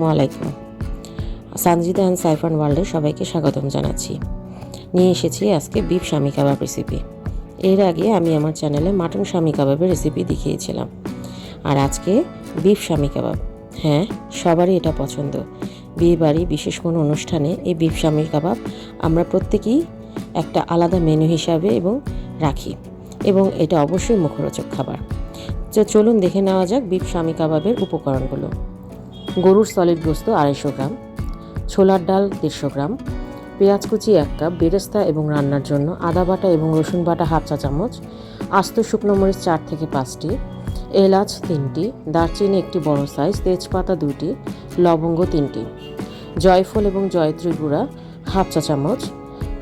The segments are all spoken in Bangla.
ওয়ালাইকুম সানজিদা অ্যান্ড সাইফান ওয়ার্ল্ডে সবাইকে স্বাগতম জানাচ্ছি। নিয়ে এসেছি আজকে বিফ স্বামী কাবাব রেসিপি এর আগে আমি আমার চ্যানেলে মাটন স্বামী কাবাবের রেসিপি দেখিয়েছিলাম। আর আজকে বিফ স্বামী কাবাব। হ্যাঁ সবারই এটা পছন্দ। বিয়ে বাড়ি বিশেষ কোনো অনুষ্ঠানে এই বিফ স্বামী কাবাব আমরা প্রত্যেকেই একটা আলাদা মেনু হিসাবে এবং রাখি। এবং এটা অবশ্যই মুখরোচক খাবার। তো চলুন দেখে নেওয়া যাক বিফ স্বামী কাবাবের উপকরণগুলো। গরুর সলিড গোস্ত আড়াইশো গ্রাম, ছোলার ডাল দেড়শো গ্রাম, পেঁয়াজ কুচি এক কাপ, বেরেস্তা এবং রান্নার জন্য আদা বাটা এবং রসুন বাটা হাফ চা চামচ, আস্ত শুকনো মরিচ চার থেকে পাঁচটি, এলাচ তিনটি, দারচিনি একটি বড় সাইজ তেজপাতা দুটি লবঙ্গ তিনটি, জয়ফল এবং জয়ত্রী গুঁড়া হাফ চা চামচ,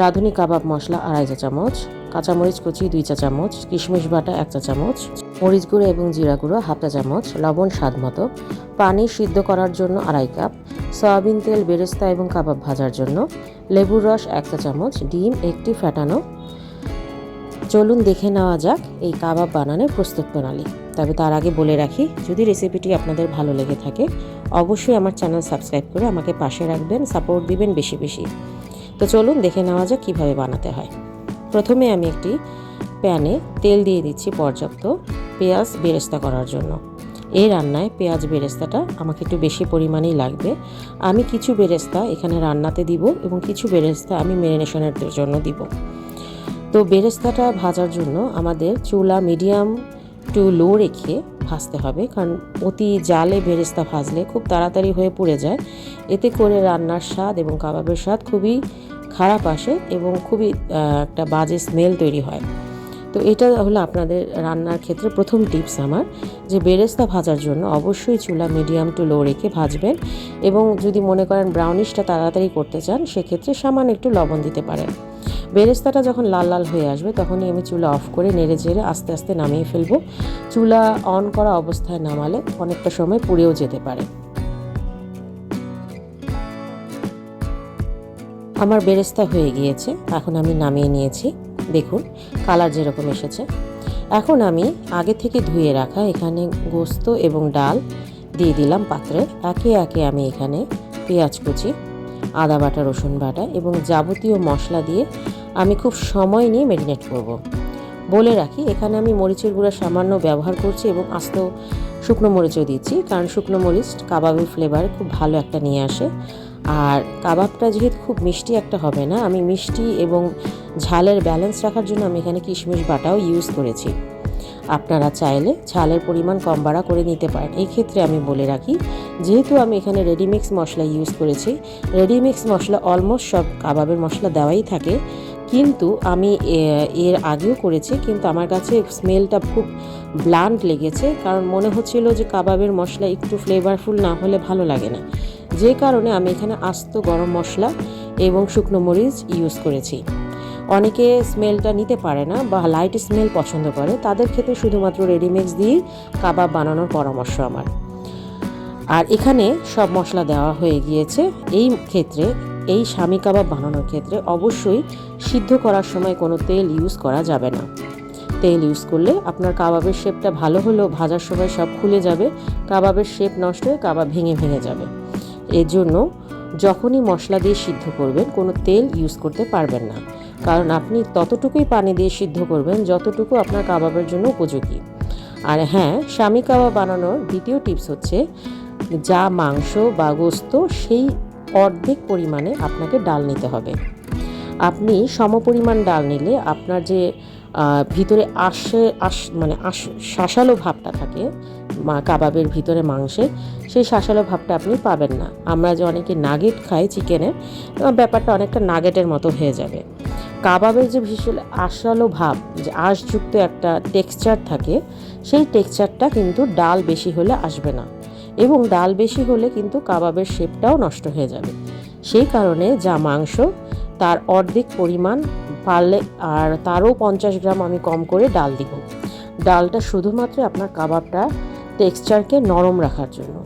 রাঁধুনি কাবাব মশলা আড়াই চা চামচ, কাঁচামরিচ কুচি দুই চা চামচ, কিশমিশ বাটা এক চা চামচ মরিচ গুঁড়ো এবং জিরা গুঁড়ো, হাফ চা চামচ, লবণ, স্বাদ মতো। পানি সিদ্ধ করার জন্য আড়াই কাপ। সয়াবিন তেল, বেরেস্তা এবং কাবাব ভাজার জন্য লেবুর রস এক চা চামচ, ডিম একটি ফ্যাটানো চলুন দেখে নেওয়া যাক এই কাবাব বানানোর প্রস্তুত প্রণালী। তবে তার আগে বলে রাখি, যদি রেসিপিটি আপনাদের ভালো লেগে থাকে, অবশ্যই আমার চ্যানেল সাবস্ক্রাইব করে আমাকে পাশে রাখবেন, সাপোর্ট দিবেন বেশি বেশি। তো চলুন দেখে নেওয়া যাক কীভাবে বানাতে হয়। প্রথমে আমি একটি প্যানে তেল দিয়ে দিচ্ছি পর্যাপ্ত পেঁয়াজ বেরেস্তা করার জন্য। এই রান্নায় পেঁয়াজ বেরেস্তাটা আমাকে একটু বেশি পরিমাণেই লাগবে। আমি কিছু বেরেস্তা এখানে রান্নাতে দিব এবং কিছু বেরেস্তা আমি মেরিনেশনের জন্য দিব। তো বেরেস্তাটা ভাজার জন্য আমাদের চুলা মিডিয়াম টু লো রেখে ভাজতে হবে। কারণ অতি জালে বেরেস্তা ভাজলে খুব তাড়াতাড়ি হয়ে পড়ে যায়। এতে করে রান্নার স্বাদ এবং কাবাবের স্বাদ খুবই খারাপ আসে এবং খুবই একটা বাজে স্মেল তৈরি হয়। তো এটা হলো আপনাদের রান্নার ক্ষেত্রে প্রথম টিপস আমার, যে বেরেস্তা ভাজার জন্য অবশ্যই চুলা মিডিয়াম টু লো রেখে ভাজবেন এবং যদি মনে করেন ব্রাউনিশটা তাড়াতাড়ি করতে চান, সেক্ষেত্রে সামান্য একটু লবণ দিতে পারেন। বেরেস্তাটা যখন লাল লাল হয়ে আসবে, তখনই আমি চুলা অফ করে নেড়ে চেড়ে আস্তে আস্তে নামিয়ে ফেলব। চুলা অন করা অবস্থায় নামালে অনেকটা সময় পুড়েও যেতে পারে। আমার বেরেস্তা হয়ে গিয়েছে, এখন আমি নামিয়ে নিয়েছি। দেখুন, কালার যেরকম এসেছে। এখন আমি আগে থেকে ধুয়ে রাখা এখানে গোস্ত এবং ডাল দিয়ে দিলাম পাত্রে। একে একে আমি এখানে পেঁয়াজ কুচি, আদা বাটা, রসুন বাটা এবং যাবতীয় মশলা দিয়ে আমি খুব সময় নিয়ে ম্যারিনেট করব। বলে রাখি, এখানে আমি মরিচের গুঁড়া সামান্য ব্যবহার করছি এবং আস্ত শুকনো মরিচও দিচ্ছি, কারণ শুকনো মরিচ কাবাবের ফ্লেভার খুব ভালো একটা নিয়ে আসে। আর কাবাবটা যেহেতু খুব মিষ্টি একটা হবে না, আমি মিষ্টি এবং ঝালের ব্যালেন্স রাখার জন্য আমি এখানে কিশমিশ বাটাও ইউজ করেছি। আপনারা চাইলে ঝালের পরিমাণ কম বাড়া করে নিতে পারেন। এই ক্ষেত্রে আমি বলে রাখি, যেহেতু আমি এখানে রেডিমিক্স মশলা ইউজ করেছি রেডিমিক্স মশলা অলমোস্ট সব কাবাবের মশলা দেওয়াই থাকে। কিন্তু আমি এর আগেও করেছি, কিন্তু আমার কাছে স্মেলটা খুব ব্লান্ট লেগেছে, কারণ মনে হচ্ছিল যে কাবাবের মশলা একটু ফ্লেভারফুল না হলে ভালো লাগে না। যে কারণে আমি এখানে আস্ত গরম মশলা এবং শুকনো মরিচ ইউজ করেছি। অনেকে স্মেলটা নিতে পারে না বা লাইট স্মেল পছন্দ করে, তাদের ক্ষেত্রে শুধুমাত্র রেডিমিক্স দিয়ে কাবাব বানানোর পরামর্শ আমার। আর এখানে সব মশলা দেওয়া হয়ে গিয়েছে। এই ক্ষেত্রে, এই স্বামী কাবাব বানানোর ক্ষেত্রে অবশ্যই সিদ্ধ করার সময় কোনো তেল ইউজ করা যাবে না। তেল ইউজ করলে আপনার কাবাবের শেপটা ভালো হলেও ভাজার সময় সব খুলে যাবে, কাবাবের শেপ নষ্ট হয়ে কাবাব ভেঙে ভেঙে যাবে। এর জন্য যখনই মশলা দিয়ে সিদ্ধ করবেন, কোনো তেল ইউজ করতে পারবেন না। কারণ আপনি ততটুকুই পানি দিয়ে সিদ্ধ করবেন যতটুকু আপনার কাবাবের জন্য উপযোগী। আর হ্যাঁ স্বামী কাবাব বানানোর দ্বিতীয় টিপস হচ্ছে যা মাংস বা গোস্ত সেই অর্ধেক পরিমাণে আপনাকে ডাল নিতে হবে। আপনি সমপরিমাণ ডাল নিলে আপনার যে ভিতরে আশে, আশ মানে আশ, শাসালো ভাবটা থাকে কাবাবের ভিতরে মাংসে সেই শাসালো ভাবটা আপনি পাবেন না। আমরা যে অনেকে নাগেট খাই চিকেনের ব্যাপারটা অনেকটা নাগেটের মতো হয়ে যাবে। কাবাবের যে ভীষণ আশালো ভাব, যে আঁশযুক্ত একটা টেক্সচার থাকে, সেই টেক্সচারটা কিন্তু ডাল বেশি হলে আসবে না। এবং ডাল বেশি হলে কিন্তু কাবাবের শেপটাও নষ্ট হয়ে যাবে। সেই কারণে যা মাংস, তার অর্ধেক পরিমাণ পারলে আর তারও পঞ্চাশ গ্রাম আমি কম করে ডাল দিব। ডালটা শুধুমাত্র আপনার কাবাবটা টেক্সচারকে নরম রাখার জন্য।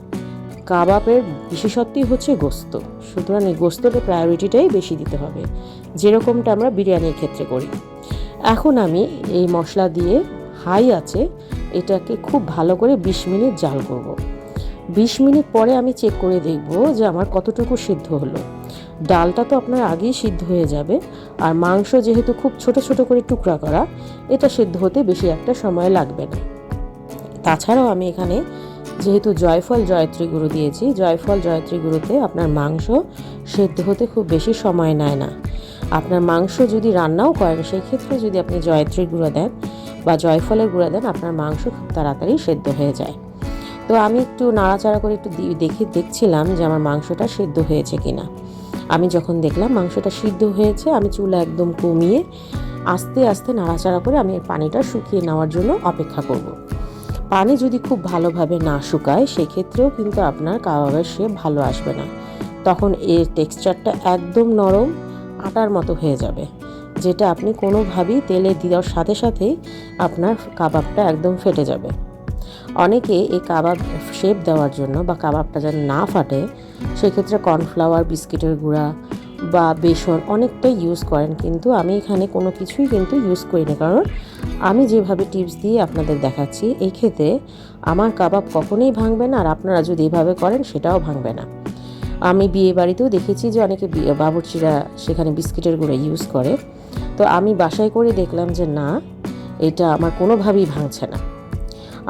কাবাবের বিশেষত্বই হচ্ছে গোস্ত। সুতরাং এই গোস্তটা প্রায়োরিটিটাই বেশি দিতে হবে। যেরকমটা আমরা বিরিয়ানির ক্ষেত্রে করি। এখন আমি এই মশলা দিয়ে হাই আছে, এটাকে খুব ভালো করে বিশ মিনিট জাল করব। বিশ মিনিট পরে আমি চেক করে দেখব যে আমার কতটুকু সিদ্ধ হলো। ডালটা তো আপনার আগেই সিদ্ধ হয়ে যাবে, আর মাংস যেহেতু খুব ছোট ছোট করে টুকরা করা, এটা সিদ্ধ হতে বেশি একটা সময় লাগবে না। তাছাড়াও আমি এখানে যেহেতু জয়ফল, জয়ত্রী গুঁড়ো দিয়েছি, জয়ফল, জয়ত্রী গুঁড়োতে আপনার মাংস সেদ্ধ হতে খুব বেশি সময় নেয় না। আপনার মাংস যদি রান্নাও করেন সেই ক্ষেত্রে যদি আপনি জয়ত্রীর গুঁড়ো দেন বা জয়ফলের গুঁড়ো দেন, আপনার মাংস খুব তাড়াতাড়ি সেদ্ধ হয়ে যায়। তো আমি একটু নাড়াচাড়া করে একটু দেখে দেখছিলাম যে আমার মাংসটা সেদ্ধ হয়েছে কিনা। আমি যখন দেখলাম মাংসটা সিদ্ধ হয়েছে, আমি চুলা একদম কমিয়ে আস্তে আস্তে নাড়াচাড়া করে আমি পানিটা শুকিয়ে নেওয়ার জন্য অপেক্ষা করব। পানি যদি খুব ভালোভাবে না শুকায়, সেক্ষেত্রেও কিন্তু আপনার কাবাবের সে ভালো আসবে না। তখন এর টেক্সচারটা একদম নরম আটার মতো হয়ে যাবে, যেটা আপনি কোনোভাবেই তেলে দেওয়ার সাথে সাথেই আপনার কাবাবটা একদম ফেটে যাবে। অনেকে এই কাবাব শেপ দেওয়ার জন্য বা কাবাবটা যেন না ফাটে, সেক্ষেত্রে কর্নফ্লাওয়ার বিস্কিটের গুঁড়া বা বেসন অনেকটাই ইউজ করেন, কিন্তু আমি এখানে কোনো কিছুই কিন্তু ইউজ করি না কারণ আমি যেভাবে টিপস দিয়ে আপনাদের দেখাচ্ছি এই ক্ষেত্রে আমার কাবাব কখনোই ভাঙবে না, আর আপনারা যদি এভাবে করেন, সেটাও ভাঙবে না। আমি বিয়ে বাড়িতেও দেখেছি যে অনেকে বাবুর্চিরা সেখানে বিস্কিটের গুঁড়ো ইউজ করে। তো আমি বাসায় করে দেখলাম যে না, এটা আমার কোনোভাবেই ভাঙছে না।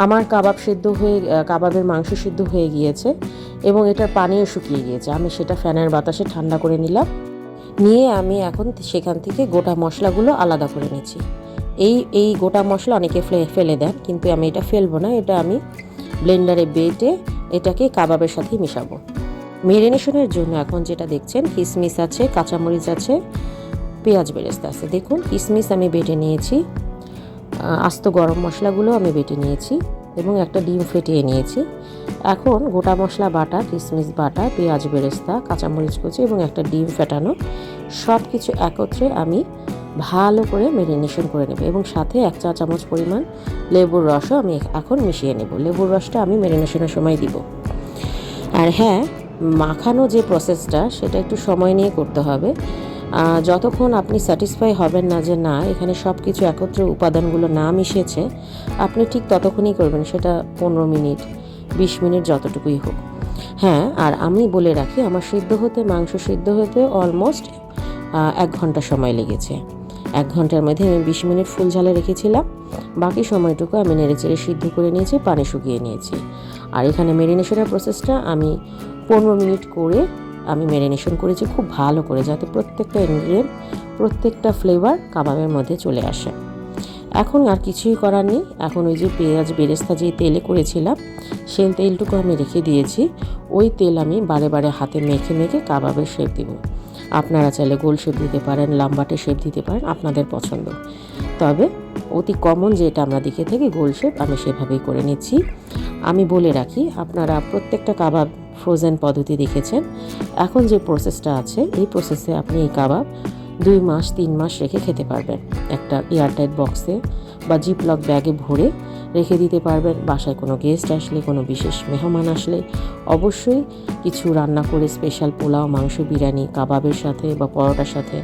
আমার কাবাব সিদ্ধ হয়ে কাবাবের মাংস সিদ্ধ হয়ে গিয়েছে এবং এটার পানিও শুকিয়ে গিয়েছে। আমি সেটা ফ্যানের বাতাসে ঠান্ডা করে নিলাম। নিয়ে আমি এখন সেখান থেকে গোটা মশলাগুলো আলাদা করে নিচ্ছি। এই এই গোটা মশলা অনেকে ফেলে দেন, কিন্তু আমি এটা ফেলব না। এটা আমি ব্লেন্ডারে বেটে এটাকে কাবাবের সাথে মিশাবো। মেরিনেশনের জন্য এখন যেটা দেখছেন, কিসমিস আছে, কাঁচামরিচ আছে, পেঁয়াজ বেরেস্তা আছে। দেখুন, কিসমিস আমি বেটে নিয়েছি আস্ত গরম মশলাগুলো আমি বেটে নিয়েছি এবং একটা ডিম ফেটিয়ে নিয়েছি। এখন গোটা মশলা, বাটা কিশমিশ বাটা, পেঁয়াজ বেরেস্তা, কাঁচামরিচ কুচি এবং একটা ডিম ফেটানো সব কিছু একত্রে আমি ভালো করে মেরিনেশন করে নেব এবং সাথে এক চা চামচ পরিমাণ লেবুর রসও আমি এখন মিশিয়ে নেব। লেবুর রসটা আমি মেরিনেশনের সময় দিব। আর হ্যাঁ মাখানো যে প্রসেসটা সেটা একটু সময় নিয়ে করতে হবে। যতক্ষণ আপনি স্যাটিসফাই হবেন না যে না, এখানে সব কিছু একত্রে উপাদানগুলো না মিশেছে, আপনি ঠিক ততক্ষণই করবেন, সেটা পনেরো মিনিট, বিশ মিনিট যতটুকুই হোক। হ্যাঁ আর আমি বলে রাখি, আমার সিদ্ধ হতে, মাংস সিদ্ধ হতে অলমোস্ট এক ঘণ্টা সময় লেগেছে। এক ঘণ্টার মধ্যে আমি বিশ মিনিট ফুল ঝালে রেখেছিলাম। বাকি সময়টুকু আমি নেড়েচেড়ে সিদ্ধ করে নিয়েছি, পানি শুকিয়ে নিয়েছি। আর এখানে মেরিনেশনের প্রসেসটা আমি পনেরো মিনিট করে আমি ম্যারিনেশন করেছি খুব ভালো করে, যাতে প্রত্যেকটা ইনগ্রিডিয়েন্ট, প্রত্যেকটা ফ্লেভার কাবাবের মধ্যে চলে আসে। এখন আর কিছুই করার নেই। এখন ওই যে পেঁয়াজ, বেরেস্তা যে তেলে করেছিলাম, সেই তেলটুকু আমি রেখে দিয়েছি। ওই তেল আমি বারে বারে হাতে মেখে মেখে কাবাবের শেপ দিব। আপনারা চাইলে গোল শেপ দিতে পারেন, লাম্বাটে শেপ দিতে পারেন, আপনাদের পছন্দ। তবে অতি কমন যেটা আমরা দেখে থাকি গোল শেপ আমি সেভাবেই করে নিচ্ছি। আমি বলে রাখি, আপনারা প্রত্যেকটা কাবাব ফ্রোজেন পদ্ধতি দেখেছেন। এখন যে প্রসেসটা আছে, এই প্রসেসে আপনি এই কাবাব দুই মাস, তিন মাস রেখে খেতে পারবেন। একটা এয়ারটাইট বক্সে বা জিপলক ব্যাগে ভরে রেখে দিতে পারবেন। বাসায় কোনো গেস্ট আসলে, কোনো বিশেষ মেহমান আসলে অবশ্যই কিছু রান্না করে স্পেশাল পোলাও, মাংস, বিরিয়ানি, কাবাবের সাথে বা পরোটার সাথে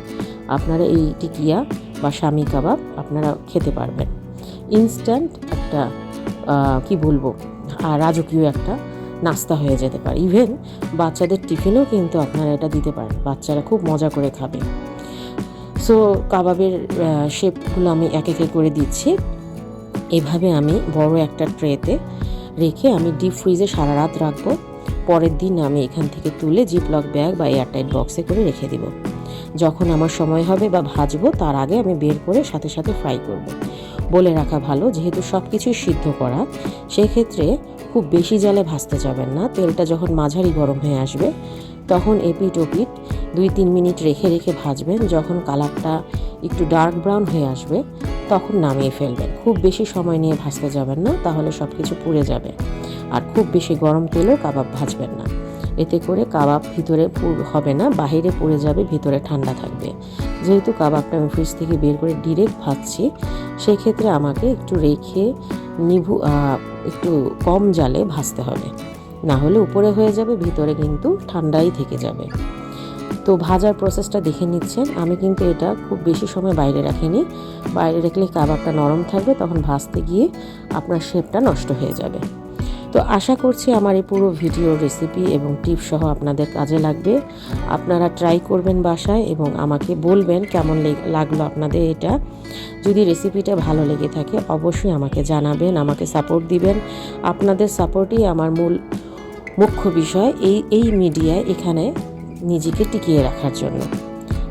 আপনারা এই টিকিয়া বা স্বামী কাবাব আপনারা খেতে পারবেন। ইনস্ট্যান্ট একটা কি বলব আর রাজকীয় একটা নাস্তা হয়ে যেতে পারে। ইভেন বাচ্চাদের টিফিনও কিন্তু আপনারা এটা দিতে পারেন। বাচ্চারা খুব মজা করে খাবে। সো কাবাবের শেপগুলো আমি এক একে করে দিচ্ছি। এভাবে আমি বড় একটা ট্রেতে রেখে আমি ডিপ ফ্রিজে সারা রাত রাখব। পরের দিন আমি এখান থেকে তুলে জিপলক ব্যাগ বা এয়ারটাইট বক্সে করে রেখে দেব। যখন আমার সময় হবে বা ভাজবো, তার আগে আমি বের করে সাথে সাথে ফ্রাই করব। বলে রাখা ভালো, যেহেতু সব কিছুই সিদ্ধ করা, সেক্ষেত্রে খুব বেশি জালে ভাজতে যাবেন না। তেলটা যখন মাঝারি গরম হয়ে আসবে, তখন এপিট ওপিট দুই তিন মিনিট রেখে রেখে ভাজবেন। যখন কালারটা একটু ডার্ক ব্রাউন হয়ে আসবে, তখন নামিয়ে ফেলবেন। খুব বেশি সময় নিয়ে ভাজতে যাবেন না, তাহলে সব কিছু পুড়ে যাবে। আর খুব বেশি গরম তেলেও কাবাব ভাজবেন না। এতে করে কাবাব ভিতরে হবে না, বাহিরে পুড়ে যাবে, ভিতরে ঠান্ডা থাকবে। যেহেতু কাবাবটা আমি ফ্রিজ থেকে বের করে ডিরেক্ট ভাজছি, সেক্ষেত্রে আমাকে একটু রেখে নিভু একটু কম জালে ভাজতে হবে। না হলে উপরে হয়ে যাবে, ভিতরে কিন্তু ঠান্ডাই থেকে যাবে। তো ভাজার প্রসেসটা দেখে নিচ্ছেন। আমি কিন্তু এটা খুব বেশি সময় বাইরে রাখিনি। বাইরে রাখলে কাবাবটা নরম থাকবে, তখন ভাজতে গিয়ে আপনার শেপটা নষ্ট হয়ে যাবে। তো আশা করছি আমার এই পুরো ভিডিও রেসিপি এবং টিপ সহ আপনাদের কাজে লাগবে। আপনারা ট্রাই করবেন বাসায় এবং আমাকে বলবেন কেমন লেগ- লাগল আপনাদের এটা। যদি রেসিপিটা ভালো লেগে থাকে অবশ্যই আমাকে জানাবেন, আমাকে সাপোর্ট দিবেন। আপনাদের সাপোর্টই আমার মূল মুখ্য বিষয় এই এই মিডিয়ায় এখানে নিজেকে টিকিয়ে রাখার জন্য।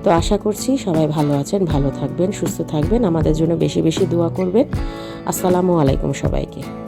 তো আশা করছি সবাই ভালো আছেন, ভালো থাকবেন, সুস্থ থাকবেন। আমাদের জন্য বেশি বেশি দোয়া করবেন। আসসালামু আলাইকুম সবাইকে।